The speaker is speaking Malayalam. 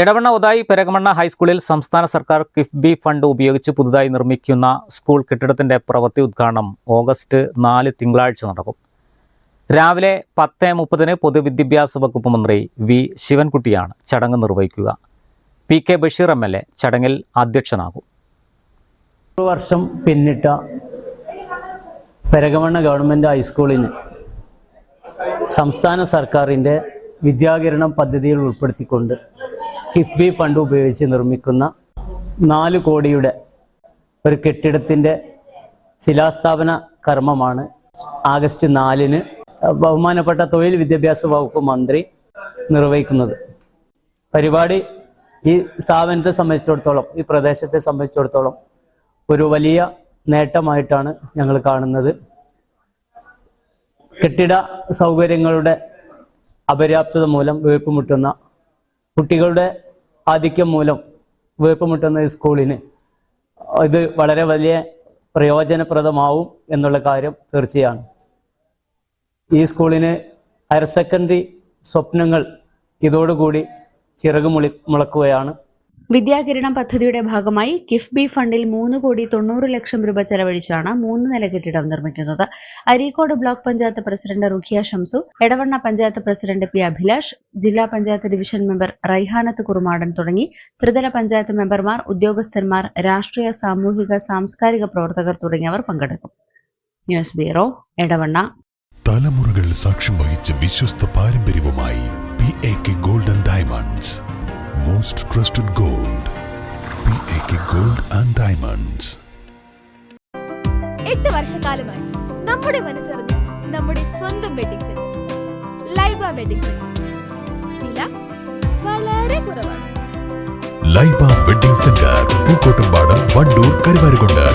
എടവണ്ണ ഉദായി പെരകമണ്ണ ഹൈസ്കൂളിൽ സംസ്ഥാന സർക്കാർ കിഫ്ബി ഫണ്ട് ഉപയോഗിച്ച് പുതുതായി നിർമ്മിക്കുന്ന സ്കൂൾ കെട്ടിടത്തിന്റെ പ്രവൃത്തി ഉദ്ഘാടനം ഓഗസ്റ്റ് നാല് തിങ്കളാഴ്ച നടക്കും. രാവിലെ പത്ത് മുപ്പതിന് പൊതുവിദ്യാഭ്യാസ വകുപ്പ് മന്ത്രി വി ശിവൻകുട്ടിയാണ് ചടങ്ങ് നിർവഹിക്കുക. P K Basheer M L A ചടങ്ങിൽ അധ്യക്ഷനാകും. ഒരു വർഷം പിന്നിട്ട പെരകമണ്ണ ഗവൺമെന്റ് ഹൈസ്കൂളിന് സംസ്ഥാന സർക്കാരിന്റെ വിദ്യാകിരണം പദ്ധതിയിൽ ഉൾപ്പെടുത്തിക്കൊണ്ട് കിഫ്ബി ഫണ്ട് ഉപയോഗിച്ച് നിർമ്മിക്കുന്ന നാല് കോടിയുടെ ഒരു കെട്ടിടത്തിന്റെ ശിലാസ്ഥാപന കർമ്മമാണ് ആഗസ്റ്റ് നാലിന് ബഹുമാനപ്പെട്ട തൊഴിൽ വിദ്യാഭ്യാസ വകുപ്പ് മന്ത്രി നിർവഹിക്കുന്നത്. പരിപാടി ഈ സ്ഥാപനത്തെ സംബന്ധിച്ചിടത്തോളം ഈ പ്രദേശത്തെ സംബന്ധിച്ചിടത്തോളം ഒരു വലിയ നേട്ടമായിട്ടാണ് ഞങ്ങൾ കാണുന്നത്. കെട്ടിട സൗകര്യങ്ങളുടെ അപര്യാപ്തത മൂലം വീർപ്പുമുട്ടുന്ന കുട്ടികളുടെ ആധിക്യം മൂലം വീർപ്പുമുട്ടുന്ന സ്കൂളിന് ഇത് വളരെ വലിയ പ്രയോജനപ്രദമാവും എന്നുള്ള കാര്യം തീർച്ചയാണ്. ഈ സ്കൂളിന് ഹയർ സെക്കൻഡറി സ്വപ്നങ്ങൾ ഇതോടുകൂടി ചിറക് മുളി മുളക്കുകയാണ്. വിദ്യാകിരണം പദ്ധതിയുടെ ഭാഗമായി കിഫ്ബി ഫണ്ടിൽ മൂന്ന് കോടി തൊണ്ണൂറ് ലക്ഷം രൂപ ചെലവഴിച്ചാണ് മൂന്ന് നില കെട്ടിടം നിർമ്മിക്കുന്നത്. Areekode block panchayat president Rukhiya Shamsu Edavanna panchayat president P Abhilash ജില്ലാ പഞ്ചായത്ത് ഡിവിഷൻ മെമ്പർ റൈഹാനത്ത് കുറുമാടൻ തുടങ്ങി ത്രിതല പഞ്ചായത്ത് മെമ്പർമാർ ഉദ്യോഗസ്ഥന്മാർ രാഷ്ട്രീയ സാമൂഹിക സാംസ്കാരിക പ്രവർത്തകർ തുടങ്ങിയവർ പങ്കെടുക്കും. News bureau Edavanna. തലമുറകൾ സാക്ഷ്യം വഹിച്ച വിശ്വസ്ത പാരമ്പര്യവുമായി P A K most trusted gold P A K gold and diamonds എട്ട് വർഷക്കാലമായി നമ്മുടെ മനസ്സറിഞ്ഞ് നമ്മുടെ സ്വന്തം wedding centre Laiba wedding centre വില വളരെ കുറവാണ്. Laiba wedding centre Pookkottumpadam Wandoor Karuvarakundu.